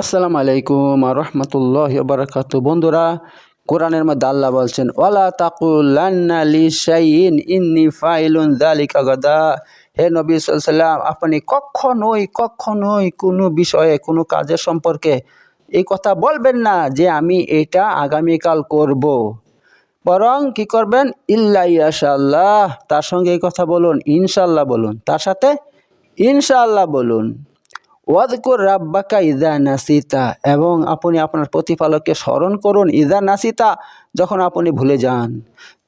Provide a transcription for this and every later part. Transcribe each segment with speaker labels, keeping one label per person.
Speaker 1: আসসালামু আলাইকুম রহমতুল্লাহ বারাকাতু বন্ধুরা, কোরআনের মধ্যে আল্লাহ বলছেন, ওয়ালা তাকুল্লান্না লি শাইইন, ইন্নি ফাইলুন হে নবী সাল্লাম আপনি কখনোই কখনোই কোনো বিষয়ে, কোনো কাজের সম্পর্কে এই কথা বলবেন না যে আমি এটা আগামীকাল করব। বরং কি করবেন? ইল্লা ইয়াশাল্লাহ তার সঙ্গে এই কথা বলুন ইনশাল্লাহ বলুন। তার সাথে ইনশাল্লাহ বলুন। ওয়াদকুর রাব্বাকা ইদা নাসিতা, এবং আপনি আপনার প্রতিপালককে স্মরণ করুন ইদা নাসিতা, যখন আপনি ভুলে যান।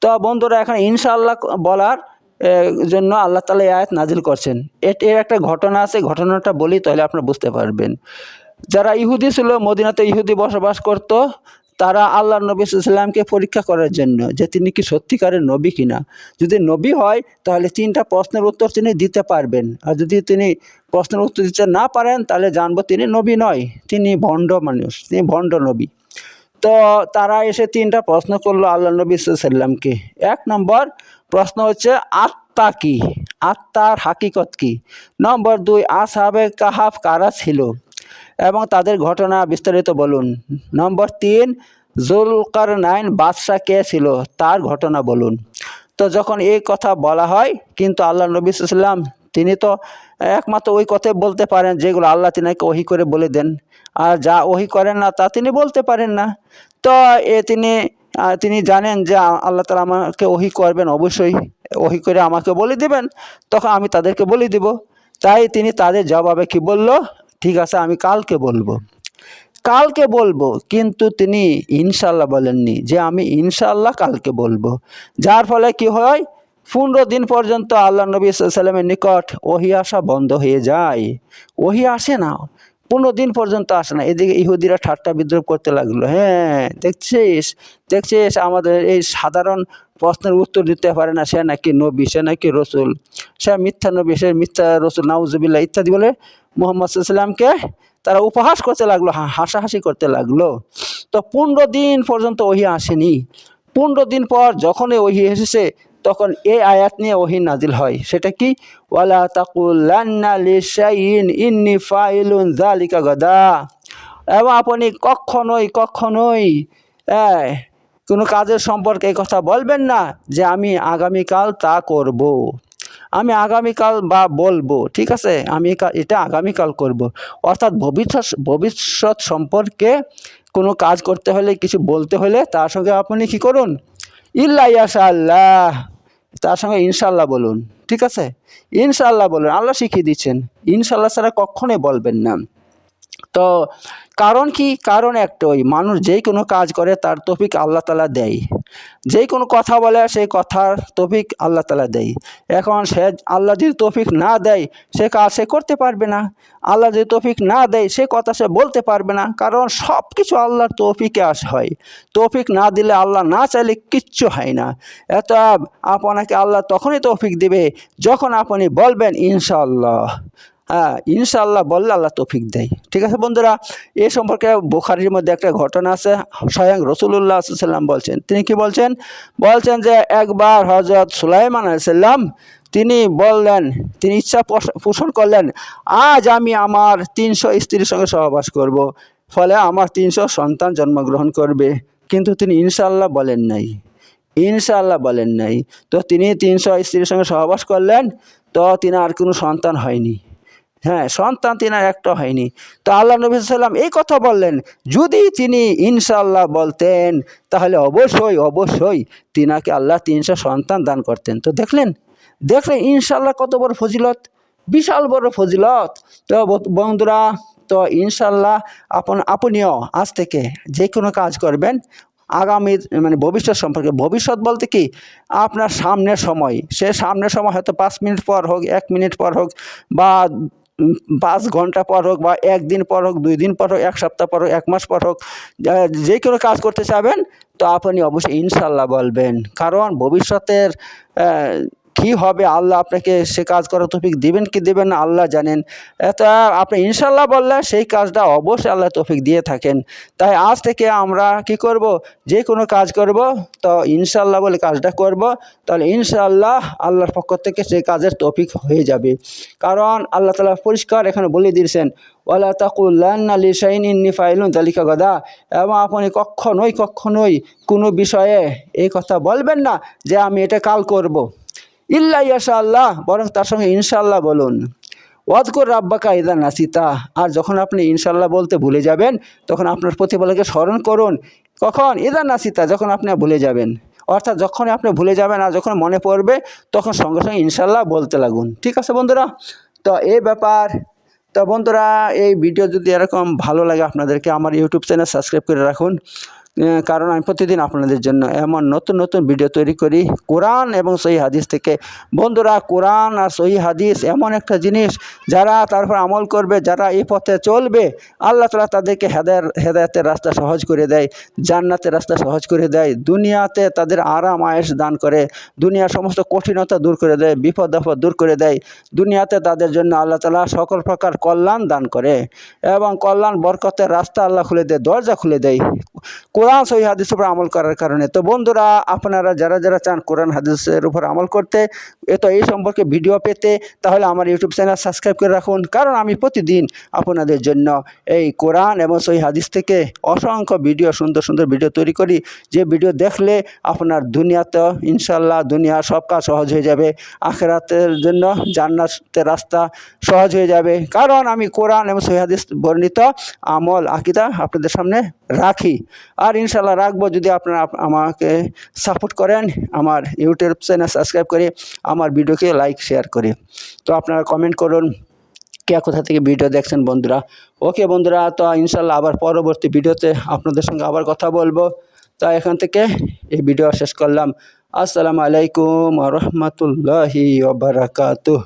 Speaker 1: তো বন্ধুরা, এখানে ইনশাআল্লাহ বলার জন্য আল্লাহ তালা আয়াত নাজিল করছেন। এর একটা ঘটনা আছে, ঘটনাটা বলি তাহলে আপনারা বুঝতে পারবেন। যারা ইহুদি ছিল, মদিনাতে ইহুদি বসবাস করত তারা আল্লাহ নবী সাল্লামকে পরীক্ষা করার জন্য যে তিনি কি সত্যিকারের নবী কিনা। যদি নবী হয়, তাহলে তিনটা প্রশ্নের উত্তর তিনি দিতে পারবেন। আর যদি তিনি প্রশ্নের উত্তর দিতে না পারেন, তাহলে জানব তিনি নবী নয়, তিনি ভণ্ড মানুষ, তিনি ভণ্ড নবী। তো তারা এসে তিনটা প্রশ্ন করল আল্লাহ নবী সাল্লামকে এক নম্বর প্রশ্ন হচ্ছে, আত্মা কি? আত্মার হাকিকত কি? নম্বর দুই, আসাবে কাহাফ কারা ছিল? এবং তাদের ঘটনা বিস্তারিত বলুন। নম্বর তিন জুলকার নাইন বাদশাহ কে ছিল? তার ঘটনা বলুন। তো যখন এই কথা বলা হয়, কিন্তু আল্লাহ নবী সাল্লাম তিনি তো একমাত্র ওই কথাই বলতে পারেন যেগুলো আল্লাহ তিনাকে ওহি করে বলে দেন। আর যা ওহি করেন না, তা তিনি বলতে পারেন না। তো এ তিনি তিনি জানেন যে আল্লাহ তালা আমাকে ওহি করবেন, অবশ্যই ওহি করে আমাকে বলে দিবেন, তখন আমি তাদেরকে বলে দিব। তাই তিনি তাদের জবাবে কি বলল? ঠিক আছে, আমি কালকে বলব। কালকে বলব, কিন্তু তিনি ইনশাল্লাহ বলেননি যে আমি ইনশাল্লাহ কালকে বলব। যার ফলে কি হয়? পনেরো দিন পর্যন্ত আল্লাহ নবী সাল্লামের নিকট ওহি আসা বন্ধ হয়ে যায়। ওহি আসে না। পনেরো দিন পর্যন্ত আসে না। এদিকে ইহুদিরা ঠাট্টা বিদ্রোহ করতে লাগল। হ্যাঁ দেখছিস? দেখছিস? আমাদের এই সাধারণ প্রশ্নের উত্তর দিতে পারে না সে নাকি নবী, সে নাকি রসুল। সে মিথ্যা নবী, সে মিথ্যা রসুল, নাউজুবিল্লাহ ইত্যাদি বলে মোহাম্মদ সাল্লামকে তারা উপহাস করতে লাগল হাসাহাসি করতে লাগল। তো পনেরো দিন পর্যন্ত ওহি আসেনি। পনেরো দিন পর যখনই ওহি এসেছে তখন এই আয়াত নিয়ে ওহি নাজিল হয়। সেটা কি? ওয়ালা তাকুল্লান্না ফাইলুন গাদা। এবং আপনি কখনোই কখনোই কোনো কাজের সম্পর্কে এই কথা বলবেন না যে আমি আগামীকাল তা করব। আমি আগামীকাল বা বলব, ঠিক আছে? আমি এটা আগামীকাল করব। অর্থাৎ ভবিষ্যৎ ভবিষ্যৎ সম্পর্কে কোনো কাজ করতে হলে, কিছু বলতে হলে তার সঙ্গে আপনি কি করুন? ইল্লা ইয়াশা আল্লাহ তার সঙ্গে ইনশাল্লাহ বলুন, ঠিক আছে? ইনশাল্লাহ বলুন, আল্লাহ শিখিয়ে দিচ্ছেন। ইনশাল্লাহ ছাড়া কখনোই বলবেন না। তো কারণ কি? কারণ একটাই, মানুষ যেই কোনো কাজ করে তার তফিক আল্লাহ তালা দেয়। যেই কোনো কথা বলে সেই কথার তফিক আল্লাহ তালা দেয়। এখন সে আল্লাহ যদি তফিক না দেয়, সে কাজ সে করতে পারবে না। আল্লাহ যদি তফিক না দেয়, সে কথা সে বলতে পারবে না। কারণ সব কিছু আল্লাহর তৌফিকে আস হয়। তৌফিক না দিলে আল্লাহ না চাইলে কিচ্ছু হয় না। এত আপনাকে আল্লাহ তখনই তৌফিক দেবে যখন আপনি বলবেন, ইনশাআল্লাহ। হ্যাঁ ইনশাআল্লাহ বললে আল্লাহ তৌফিক দেয়। ঠিক আছে বন্ধুরা, এ সম্পর্কে বুখারির মধ্যে একটা ঘটনা আছে, স্বয়ং রসুল্লাহ সাল্লাম বলছেন। তিনি কি বলছেন? বলছেন যে একবার হজরত সুলাইমান আলাইসাল্লাম তিনি বললেন, তিনি ইচ্ছা পোষ- পোষণ করলেন, আজ আমি আমার তিনশো স্ত্রীর সঙ্গে সহবাস করব। ফলে আমার তিনশো সন্তান জন্মগ্রহণ করবে। কিন্তু তিনি ইনশাআল্লাহ বলেন নাই। ইনশাআল্লাহ বলেন নাই। তো তিনি তিনশো স্ত্রীর সঙ্গে সহবাস করলেন, তো তিনি আর কোনো সন্তান হয়নি। হ্যাঁ সন্তান তিনার একটা হয়নি। তো আল্লাহ নবী সাল্লাম এই কথা বললেন, যদি তিনি ইনশাল্লাহ বলতেন, তাহলে অবশ্যই অবশ্যই তিনাকে আল্লাহ তিনশো সন্তান দান করতেন। তো দেখলেন দেখলেন ইনশাল্লাহ কত বড় ফজিলত, বিশাল বড় ফজিলত। তো বন্ধুরা, তো ইনশাল্লাহ আপন, আপনিও আজ থেকে যে কোনো কাজ করবেন আগামীর মানে ভবিষ্যৎ সম্পর্কে, ভবিষ্যৎ বলতে কি, আপনার সামনের সময়, সে সামনের সময় হয়তো পাঁচ মিনিট পর হোক, এক মিনিট পর হোক, বা পাঁচ ঘণ্টা পর হোক বা একদিন পর হোক, দুই দিন পর হোক, এক সপ্তাহ পর হোক, এক মাস পর হোক, যে কোনো কাজ করতে চাবেন, তো আপনি অবশ্যই ইনশাল্লাহ বলবেন। কারণ ভবিষ্যতের কি হবে? আল্লাহ আপনাকে সে কাজ করার তৌফিক দিবেন কি দেবেন না, আল্লাহ জানেন। এটা আপনি ইনশাল্লাহ বললে সেই কাজটা অবশ্যই আল্লাহ তৌফিক দিয়ে থাকেন। তাই আজ থেকে আমরা কি করব? যে কোনো কাজ করব, তো ইনশাল্লাহ বলে কাজটা করব, তাহলে ইনশাল্লাহ আল্লাহর পক্ষ থেকে সেই কাজের তৌফিক হয়ে যাবে। কারণ আল্লাহ তালা পরিষ্কার এখানে বলে দিয়েছেন, ওয়ালা তাকুল্লান্না ফাইলুন তালিকা গদা। এবং আপনি কখনোই কখনোই কোনো বিষয়ে এই কথা বলবেন না যে আমি এটা কাল করব। ইল্লা ইয়াশা আল্লাহ বরং তার সঙ্গে ইনশাল্লাহ বলুন। ওয়াদকুর রাব্বাকা ইদা নাসিতা, আর যখন আপনি ইনশাল্লাহ বলতে ভুলে যাবেন, তখন আপনার প্রতিপালকে স্মরণ করুন। কখন? ইদা নাসিতা, যখন আপনি ভুলে যাবেন। অর্থাৎ যখন আপনি ভুলে যাবেন আর যখন মনে পড়বে, তখন সঙ্গে সঙ্গে ইনশাল্লাহ বলতে লাগুন। ঠিক আছে বন্ধুরা? তো এই ব্যাপার। তো বন্ধুরা, এই ভিডিও যদি এরকম ভালো লাগে আপনাদেরকে, আমার ইউটিউব চ্যানেল সাবস্ক্রাইব করে রাখুন। কারণ আমি প্রতিদিন আপনাদের জন্য এমন নতুন নতুন ভিডিও তৈরি করি। কোরআন এবং সহি হাদিস থেকে। বন্ধুরা, কোরআন আর সহি হাদিস এমন একটা জিনিস, যারা তারপর আমল করবে, যারা এই পথে চলবে, আল্লাহ তালা তাদেরকে হেদায় হেদায়তের রাস্তা সহজ করে দেয়, জান্নাতের রাস্তা সহজ করে দেয়, দুনিয়াতে তাদের আরাম আয়েস দান করে, দুনিয়ার সমস্ত কঠিনতা দূর করে দেয়, বিপদ, আপদ দূর করে দেয়, দুনিয়াতে তাদের জন্য আল্লাহ তালা সকল প্রকার কল্যাণ দান করে এবং কল্যাণ, বরকতের রাস্তা আল্লাহ খুলে দেয়, দরজা খুলে দেয়। কোরআন সহি হাদিসের উপর আমল করার কারণে। তো বন্ধুরা, আপনারা যারা যারা চান কোরআন হাদিসের উপর আমল করতে, এ তো এই সম্পর্কে ভিডিও পেতে, তাহলে আমার ইউটিউব চ্যানেল সাবস্ক্রাইব করে রাখুন। কারণ আমি প্রতিদিন আপনাদের জন্য এই কোরআন এবং সহি হাদিস থেকে অসংখ্য ভিডিও সুন্দর সুন্দর ভিডিও তৈরি করি। যে ভিডিও দেখলে আপনার দুনিয়াতে ইনশাল্লাহ দুনিয়া সব কাজ সহজ হয়ে যাবে। আখেরাতের জন্য জান্নাতের রাস্তা সহজ হয়ে যাবে। কারণ আমি কোরআন এবং সহি হাদিস বর্ণিত আমল, আকিদা আপনাদের সামনে রাখি। আর ইনশাল্লাহ রাখব যদি আপনারা আমাকে সাপোর্ট করেন, আমার ইউটিউব চ্যানেল সাবস্ক্রাইব করে, আমার ভিডিওকে লাইক শেয়ার করে। তো আপনারা কমেন্ট করুন, কে কোথা থেকে ভিডিও দেখছেন বন্ধুরা? ওকে বন্ধুরা, তো ইনশাল্লাহ আবার পরবর্তী ভিডিওতে আপনাদের সঙ্গে আবার কথা বলব। তা এখান থেকে এই ভিডিও শেষ করলাম। আসসালামু আলাইকুম রহমতুল্লাহি ওবরাকাতুহ